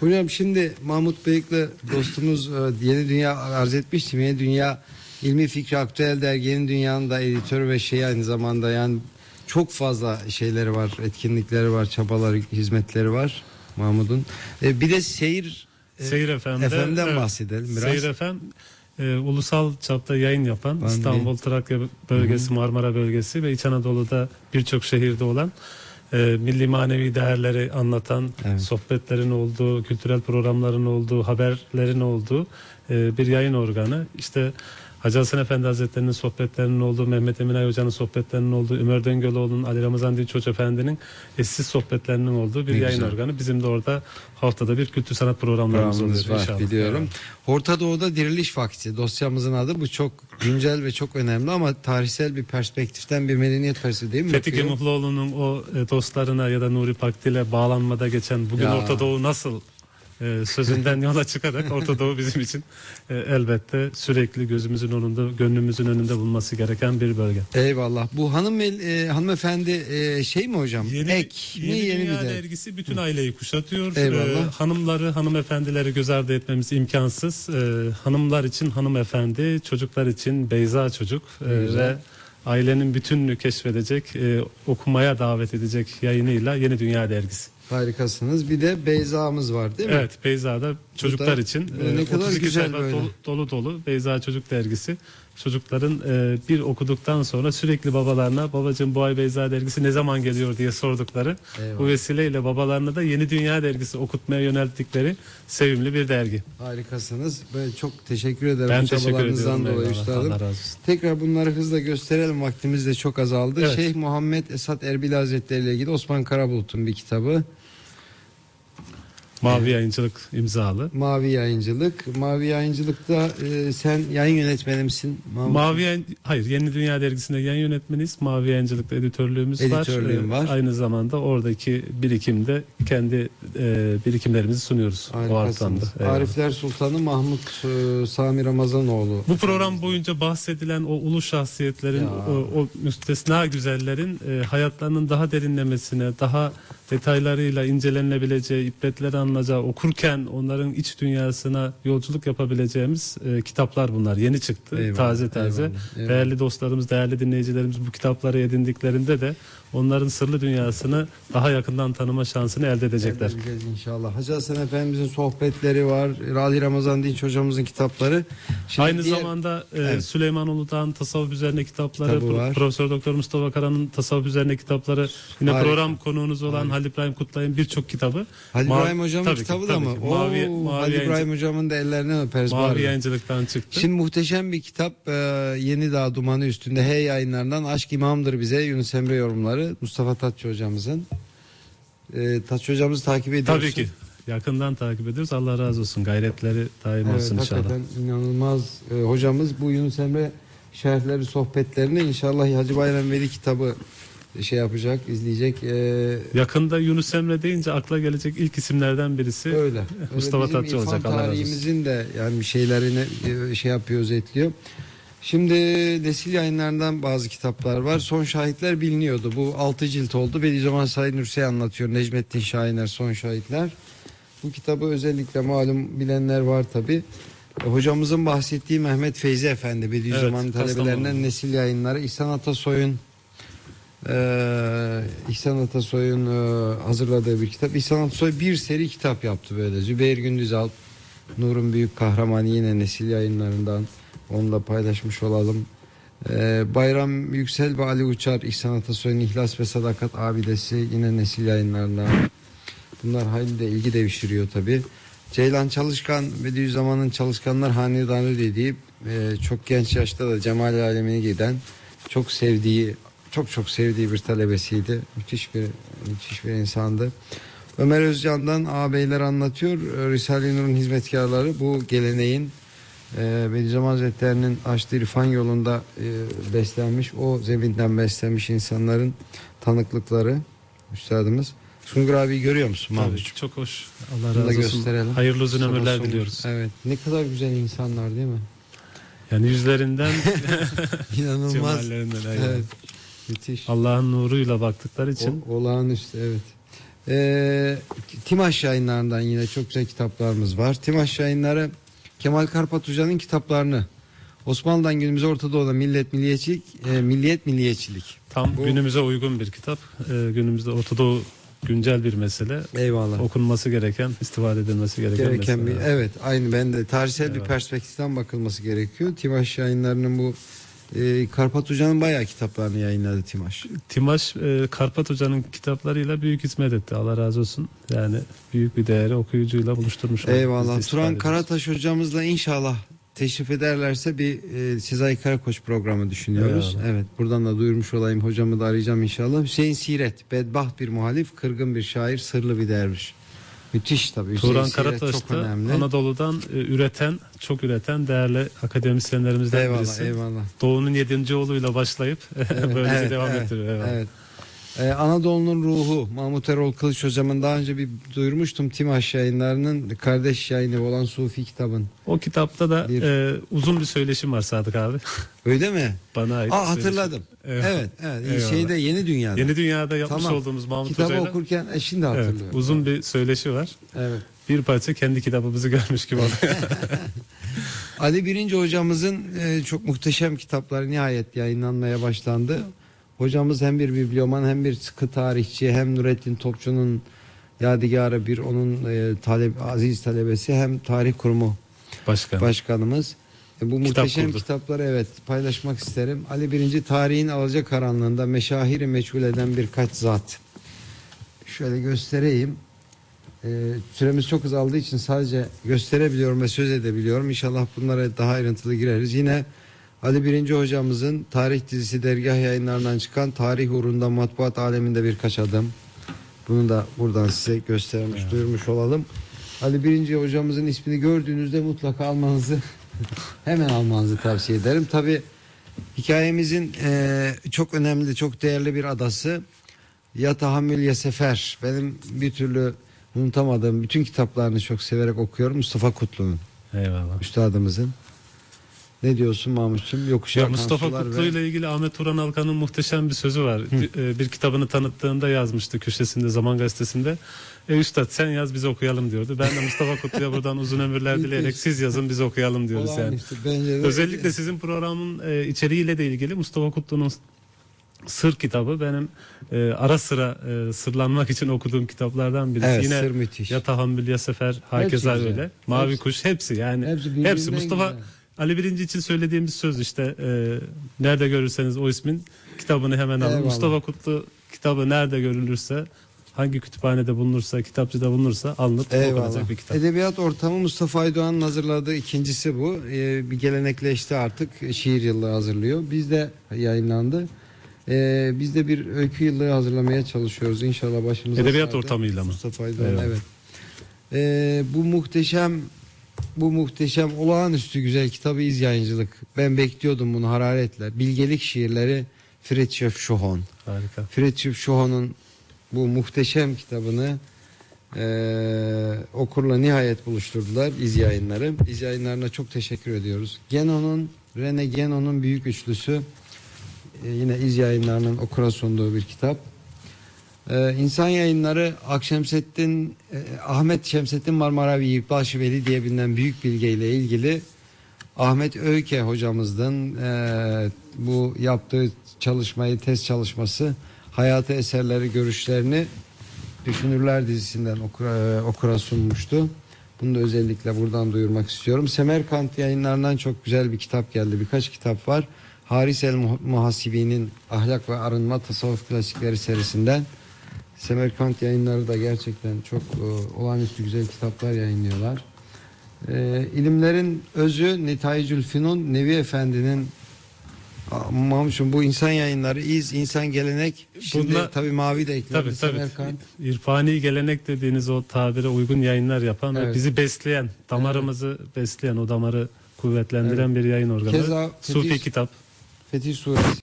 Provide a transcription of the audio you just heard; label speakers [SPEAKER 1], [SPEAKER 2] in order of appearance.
[SPEAKER 1] Hocam şimdi Mahmut Bıyıklı dostumuz e, Yeni Dünya arz etmiştim. Yeni Dünya İlmi Fikri Aktüel Dergi Yeni Dünya'nın da editörü ve şey aynı zamanda yani çok fazla şeyleri var, etkinlikleri var, çabaları, hizmetleri var Mahmut'un. E, bir de seyir e,
[SPEAKER 2] Seyir FM'de
[SPEAKER 1] FM'den
[SPEAKER 2] evet,
[SPEAKER 1] bahsedelim biraz.
[SPEAKER 2] Seyir FM e, ulusal çapta yayın yapan
[SPEAKER 1] Ben
[SPEAKER 2] İstanbul, Trakya bölgesi, Marmara bölgesi ve İç Anadolu'da birçok şehirde olan e, milli manevi değerleri anlatan
[SPEAKER 1] Evet.
[SPEAKER 2] sohbetlerin olduğu, kültürel programların olduğu, haberlerin olduğu e, bir yayın organı. İşte Hacı Hasan Efendi Hazretleri'nin sohbetlerinin olduğu, Mehmet Emin Ay Hoca'nın sohbetlerinin olduğu, Ömer Döngöloğlu'nun, Ali Ramazan Dinç Hoca Efendi'nin eşsiz sohbetlerinin olduğu bir
[SPEAKER 1] Ne
[SPEAKER 2] yayın
[SPEAKER 1] güzel.
[SPEAKER 2] organı. Bizim de orada haftada bir kültür sanat programlarımız oluyor
[SPEAKER 1] var
[SPEAKER 2] inşallah.
[SPEAKER 1] biliyorum. Orta Doğu'da Diriliş Vakti dosyamızın adı bu çok güncel ve çok önemli ama tarihsel bir perspektiften bir medeniyet perspektifi değil mi?
[SPEAKER 2] Fethi
[SPEAKER 1] Bakıyor.
[SPEAKER 2] Gemuhluoğlu'nun o e, dostlarına ya da Nuri Pakdil'e bağlanmada geçen bugün
[SPEAKER 1] Ya.
[SPEAKER 2] Orta Doğu nasıl sözünden yola çıkarak Orta Doğu bizim için e, elbette sürekli gözümüzün önünde, gönlümüzün önünde bulunması gereken bir bölge.
[SPEAKER 1] Eyvallah. Bu hanım e, hanımefendi e, şey mi hocam? Ek mi yeni,
[SPEAKER 2] Dünya
[SPEAKER 1] bir de?
[SPEAKER 2] dergisi bütün aileyi kuşatıyor.
[SPEAKER 1] Eyvallah.
[SPEAKER 2] E, hanımları, hanımefendileri göz ardı etmemiz imkansız. E, hanımlar için hanımefendi, çocuklar için Beyza çocuk e, ve ailenin bütününü keşfedecek, e, okumaya davet edecek yayınıyla Yeni Dünya dergisi.
[SPEAKER 1] Harikasınız. Bir de Beyza'mız var değil mi?
[SPEAKER 2] Evet Beyza'da çocuklar için
[SPEAKER 1] e, ne kadar
[SPEAKER 2] 32
[SPEAKER 1] güzel böyle.
[SPEAKER 2] dolu, dolu dolu Beyza Çocuk Dergisi. Çocukların e, bir okuduktan sonra sürekli babalarına babacığım bu ay Beyza dergisi ne zaman geliyor diye sordukları.
[SPEAKER 1] Eyvallah.
[SPEAKER 2] Bu vesileyle babalarına da Yeni Dünya dergisi okutmaya yönelttikleri sevimli bir dergi.
[SPEAKER 1] Harikasınız. Ben çok teşekkür ederim
[SPEAKER 2] Ben
[SPEAKER 1] çabalarınızdan
[SPEAKER 2] ediyorum.
[SPEAKER 1] dolayı üstadım. Tekrar bunları hızla gösterelim. Vaktimiz de çok azaldı.
[SPEAKER 2] Evet.
[SPEAKER 1] Şeyh Muhammed Esat Erbil Hazretleri ile ilgili Osman Karabulut'un bir kitabı.
[SPEAKER 2] Mavi yayıncılık imzalı.
[SPEAKER 1] Mavi Yayıncılık. Mavi Yayıncılık'ta e, sen yayın yönetmeni misin? Mahmut?
[SPEAKER 2] Mavi Yayın- hayır Yeni Dünya dergisinde yayın yönetmeniyiz. Mavi Yayıncılık'ta editörlüğümüz
[SPEAKER 1] Editörlüğün
[SPEAKER 2] var.
[SPEAKER 1] var.
[SPEAKER 2] Ee, Aynı zamanda oradaki birikimde kendi e, birikimlerimizi sunuyoruz o
[SPEAKER 1] Harikasınız.
[SPEAKER 2] ortamda. Eyvallah.
[SPEAKER 1] Arifler Sultanı Mahmut e, Sami Ramazanoğlu.
[SPEAKER 2] Bu program boyunca bahsedilen o ulu şahsiyetlerin,
[SPEAKER 1] Ya.
[SPEAKER 2] o, o müstesna güzellerin e, hayatlarının daha derinlemesine, daha detaylarıyla incelenebileceği, ibretleri alınacağı, okurken onların iç dünyasına yolculuk yapabileceğimiz e, kitaplar bunlar. Yeni çıktı,
[SPEAKER 1] Eyvallah,
[SPEAKER 2] taze taze.
[SPEAKER 1] eyvallah, eyvallah.
[SPEAKER 2] Değerli dostlarımız, değerli dinleyicilerimiz bu kitapları edindiklerinde de onların sırlı dünyasını daha yakından tanıma şansını elde edecekler.
[SPEAKER 1] Edeceğiz inşallah. Hacı Hasan Efendimizin sohbetleri var. Ali Ramazan Dinç hocamızın kitapları. Şimdi
[SPEAKER 2] Aynı
[SPEAKER 1] diğer-
[SPEAKER 2] zamanda e,
[SPEAKER 1] Evet.
[SPEAKER 2] Süleyman Uludağ'ın tasavvuf üzerine kitapları, Pro-. Profesör Doktor Mustafa Kara'nın tasavvuf üzerine kitapları, yine
[SPEAKER 1] Harika.
[SPEAKER 2] program konuğunuz olan Halil İbrahim Kutlay'ın birçok kitabı.
[SPEAKER 1] Halil
[SPEAKER 2] Mavi-
[SPEAKER 1] İbrahim hocamın
[SPEAKER 2] Tabii ki,
[SPEAKER 1] kitabı da
[SPEAKER 2] tabii
[SPEAKER 1] mı?
[SPEAKER 2] ki. Mavi,
[SPEAKER 1] Oo,
[SPEAKER 2] mavi,
[SPEAKER 1] Halil
[SPEAKER 2] yayıncı-
[SPEAKER 1] İbrahim hocamın da ellerinden öperiz.
[SPEAKER 2] mavi yayıncılıktan çıktı.
[SPEAKER 1] Şimdi muhteşem bir kitap e, Yeni Dağ Dumanı üstünde Hey yayınlarından Aşk İmamdır bize Yunus Emre yorumları Mustafa Tatçı hocamızın. E, Tatçı hocamızı takip ediyorsun.
[SPEAKER 2] Tabii ki. Yakından takip ediyoruz. Allah razı olsun. Gayretleri daim
[SPEAKER 1] Evet,
[SPEAKER 2] olsun inşallah.
[SPEAKER 1] hakikaten inanılmaz e, hocamız bu Yunus Emre şerhleri sohbetlerini inşallah Hacı Bayram Veli kitabı şey yapacak, izleyecek. E,
[SPEAKER 2] Yakında Yunus Emre deyince akla gelecek ilk isimlerden birisi.
[SPEAKER 1] öyle. öyle.
[SPEAKER 2] Mustafa Tatçı olacak, Allah razı olsun.
[SPEAKER 1] tarihimizin de yani şeylerini e, şey yapıyor, özetliyor. Şimdi Nesil yayınlarından bazı kitaplar var. Son Şahitler biliniyordu. Bu 6 cilt oldu. Bediüzzaman Said Nursi anlatıyor. Necmettin Şahiner Son Şahitler. Bu kitabı özellikle malum bilenler var tabi. Hocamızın bahsettiği Mehmet Feyzi Efendi Bediüzzaman
[SPEAKER 2] Evet,
[SPEAKER 1] talebelerinden
[SPEAKER 2] Kastamonu.
[SPEAKER 1] Nesil yayınları. İhsan Atasoy'un eee İhsan Atasoy'un eee, hazırladığı bir kitap. İhsan Atasoy bir seri kitap yaptı böyle. Zübeyir Gündüzalp, Nur'un Büyük Kahramanı yine Nesil yayınlarından. Onunla paylaşmış olalım. Eee, Bayram Yüksel ve Ali Uçar İhsan Atasoy'un İhlas ve Sadakat abidesi yine Nesil yayınlarından. Bunlar hayli de ilgi devşiriyor tabi. Ceylan Çalışkan Bediüzzaman'ın Çalışkanlar Hanedanı dediği eee, çok genç yaşta da cemal alemine giden çok sevdiği çok çok sevdiği bir talebesiydi. Müthiş bir müthiş bir insandı. Ömer Özcan'dan ağabeyler anlatıyor. Ee, Risale-i Nur'un hizmetkarları bu geleneğin e, Bediüzzaman Hazretleri'nin açtığı irfan yolunda e, beslenmiş, o zeminden beslenmiş insanların tanıklıkları üstadımız. Sungur abi görüyor musun
[SPEAKER 2] Tabii,
[SPEAKER 1] Mahmutcuğum?
[SPEAKER 2] çok hoş. Allah razı olsun.
[SPEAKER 1] gösterelim.
[SPEAKER 2] Hayırlı uzun
[SPEAKER 1] Sana
[SPEAKER 2] ömürler diliyoruz.
[SPEAKER 1] Evet. Ne kadar güzel insanlar değil mi?
[SPEAKER 2] Yani yüzlerinden,
[SPEAKER 1] İnanılmaz. Evet. Müthiş.
[SPEAKER 2] Allah'ın nuruyla baktıkları için
[SPEAKER 1] O, olağanüstü evet. Ee, Timaş yayınlarından yine çok güzel kitaplarımız var. Timaş yayınları Kemal Karpat Hoca'nın kitaplarını Osmanlı'dan günümüze Orta Doğu'da millet milliyetçilik, e, milliyet milliyetçilik.
[SPEAKER 2] Tam
[SPEAKER 1] Bu-
[SPEAKER 2] günümüze uygun bir kitap. Ee, günümüzde Orta Doğu güncel bir mesele.
[SPEAKER 1] Eyvallah.
[SPEAKER 2] Okunması gereken, istifade edilmesi gereken,
[SPEAKER 1] gereken bir
[SPEAKER 2] mesele.
[SPEAKER 1] evet aynı ben de tarihsel bir
[SPEAKER 2] Eyvallah.
[SPEAKER 1] perspektiften bakılması gerekiyor. Timaş yayınlarının bu e, Karpat Hoca'nın bayağı kitaplarını yayınladı Timaş.
[SPEAKER 2] Timaş e, Karpat Hoca'nın kitaplarıyla büyük hizmet etti. Allah razı olsun. Yani büyük bir değeri okuyucuyla buluşturmuş.
[SPEAKER 1] Eyvallah. Turan. Karataş hocamızla inşallah teşrif ederlerse bir e, Sezai Karakoç programı düşünüyoruz.
[SPEAKER 2] Eyvallah.
[SPEAKER 1] Evet buradan da duyurmuş olayım hocamı da arayacağım inşallah. Hüseyin Siret, bedbaht bir muhalif, kırgın bir şair, sırlı bir derviş. Müthiş tabii.
[SPEAKER 2] Turan Karataş
[SPEAKER 1] çok önemli.
[SPEAKER 2] Anadolu'dan e, üreten, çok üreten değerli akademisyenlerimizden
[SPEAKER 1] Eyvallah
[SPEAKER 2] birisi.
[SPEAKER 1] eyvallah.
[SPEAKER 2] Doğu'nun yedinci oğluyla başlayıp böylece
[SPEAKER 1] Evet,
[SPEAKER 2] devam
[SPEAKER 1] evet,
[SPEAKER 2] ettiriyor. Eyvallah.
[SPEAKER 1] Evet. Ee, Anadolu'nun ruhu Mahmut Erol Kılıç hocamın daha önce bir duyurmuştum Timaş yayınlarının kardeş yayını olan Sufi kitabın.
[SPEAKER 2] O kitapta da
[SPEAKER 1] Bir-
[SPEAKER 2] e, uzun bir söyleşim var Sadık abi.
[SPEAKER 1] Öyle mi?
[SPEAKER 2] Bana ait.
[SPEAKER 1] Aa
[SPEAKER 2] bir söyleşim.
[SPEAKER 1] hatırladım.
[SPEAKER 2] Evet.
[SPEAKER 1] Evet, evet. Şeyde Yeni Dünya'da.
[SPEAKER 2] Yeni Dünya'da yapmış
[SPEAKER 1] Tamam.
[SPEAKER 2] olduğumuz Mahmut
[SPEAKER 1] Kitabı
[SPEAKER 2] Hoca'yla
[SPEAKER 1] okurken e, şimdi
[SPEAKER 2] evet,
[SPEAKER 1] hatırlıyorum.
[SPEAKER 2] uzun bir söyleşi var.
[SPEAKER 1] Evet.
[SPEAKER 2] Bir parça kendi kitabımızı görmüş gibi oluyor.
[SPEAKER 1] Ali Birinci hocamızın e, çok muhteşem kitapları nihayet yayınlanmaya başlandı. Hocamız hem bir biblioman hem bir sıkı tarihçi hem Nurettin Topçu'nun yadigarı bir onun e, talep, aziz talebesi hem tarih kurumu
[SPEAKER 2] Başkan.
[SPEAKER 1] başkanımız. E, bu muhteşem
[SPEAKER 2] kurdu.
[SPEAKER 1] kitapları evet paylaşmak isterim. Ali Birinci tarihin alacakaranlığında meşahiri meçhul eden birkaç zat. Şöyle göstereyim. E, süremiz çok azaldığı için sadece gösterebiliyorum ve söz edebiliyorum. İnşallah bunlara daha ayrıntılı gireriz. Yine Ali Birinci hocamızın tarih dizisi dergah yayınlarından çıkan tarih uğrunda matbuat aleminde birkaç adım. Bunu da buradan size göstermiş, duyurmuş olalım. Ali Birinci hocamızın ismini gördüğünüzde mutlaka almanızı hemen almanızı tavsiye ederim. Tabi hikayemizin eee, çok önemli, çok değerli bir adası ya tahammül ya sefer. Benim bir türlü unutamadığım bütün kitaplarını çok severek okuyorum. Mustafa Kutlu'nun,
[SPEAKER 2] Eyvallah.
[SPEAKER 1] üstadımızın. Ne diyorsun Mahmut'cum? Yokuşa
[SPEAKER 2] Ya Mustafa Kutlu
[SPEAKER 1] ve-
[SPEAKER 2] ile ilgili Ahmet Turan Alkan'ın muhteşem bir sözü var. Bir, bir kitabını tanıttığında yazmıştı köşesinde Zaman Gazetesi'nde. E üstad sen yaz biz okuyalım diyordu. Ben de Mustafa Kutlu'ya buradan uzun ömürler dileyerek siz yazın biz okuyalım diyoruz yani.
[SPEAKER 1] Bence de-
[SPEAKER 2] Özellikle sizin programın e, içeriğiyle de ilgili Mustafa Kutlu'nun Sır kitabı benim e, ara sıra e, sırlanmak için okuduğum kitaplardan birisi.
[SPEAKER 1] Evet,
[SPEAKER 2] Yine
[SPEAKER 1] sır müthiş.
[SPEAKER 2] ya tahammül ya sefer hakeza öyle. Mavi
[SPEAKER 1] Hepsi-
[SPEAKER 2] kuş hepsi yani
[SPEAKER 1] Hepsi
[SPEAKER 2] hepsi, Mustafa
[SPEAKER 1] güzel.
[SPEAKER 2] Ali Birinci için söylediğimiz söz işte e, nerede görürseniz o ismin kitabını hemen alın.
[SPEAKER 1] Eyvallah.
[SPEAKER 2] Mustafa Kutlu kitabı nerede görülürse hangi kütüphanede bulunursa kitapçıda bulunursa alınıp
[SPEAKER 1] Eyvallah.
[SPEAKER 2] okunacak bir kitap.
[SPEAKER 1] Edebiyat ortamı Mustafa Aydoğan'ın hazırladığı ikincisi bu. Ee, bir gelenekleşti artık. Şiir yıllığı hazırlıyor. Bizde yayınlandı. Ee, biz de bir öykü yıllığı hazırlamaya çalışıyoruz. İnşallah başımıza
[SPEAKER 2] Edebiyat
[SPEAKER 1] sardı.
[SPEAKER 2] ortamıyla mı?
[SPEAKER 1] Mustafa Aydoğan
[SPEAKER 2] Eyvallah.
[SPEAKER 1] evet. Ee, bu muhteşem bu muhteşem olağanüstü güzel kitabı iz yayıncılık. Ben bekliyordum bunu hararetle. Bilgelik şiirleri Fritjof Schuon.
[SPEAKER 2] Harika.
[SPEAKER 1] Fritjof Schuon'un bu muhteşem kitabını eee, okurla nihayet buluşturdular iz yayınları. İz yayınlarına çok teşekkür ediyoruz. Genon'un, Rene Genon'un büyük üçlüsü e, yine iz yayınlarının okura sunduğu bir kitap. Ee, İnsan yayınları Akşemseddin, e, Ahmet Şemsettin Marmaravi Yıkbaşı Veli diye bilinen büyük bilgeyle ilgili Ahmet Öykü hocamızın e, bu yaptığı çalışmayı, test çalışması, hayatı eserleri, görüşlerini Düşünürler dizisinden okura, e, okura sunmuştu. Bunu da özellikle buradan duyurmak istiyorum. Semerkant yayınlarından çok güzel bir kitap geldi. Birkaç kitap var. Haris el Muh- Muhasibi'nin Ahlak ve Arınma Tasavvuf Klasikleri serisinden. Semerkant yayınları da gerçekten çok e, olağanüstü güzel kitaplar yayınlıyorlar. E, ilimlerin özü Nitayicül Fünun Nevi Efendi'nin Mahmut'cum bu insan yayınları iz, insan gelenek. Şimdi
[SPEAKER 2] Bunlar-
[SPEAKER 1] tabii mavi de eklendi.
[SPEAKER 2] Tabii tabii.
[SPEAKER 1] Semerkant.
[SPEAKER 2] İrfani gelenek dediğiniz o tabire uygun yayınlar yapan ve
[SPEAKER 1] Evet.
[SPEAKER 2] bizi besleyen, damarımızı besleyen, o damarı kuvvetlendiren bir yayın organı.
[SPEAKER 1] Keza
[SPEAKER 2] Sufi
[SPEAKER 1] Fetih-
[SPEAKER 2] kitap.
[SPEAKER 1] Fetih Suresi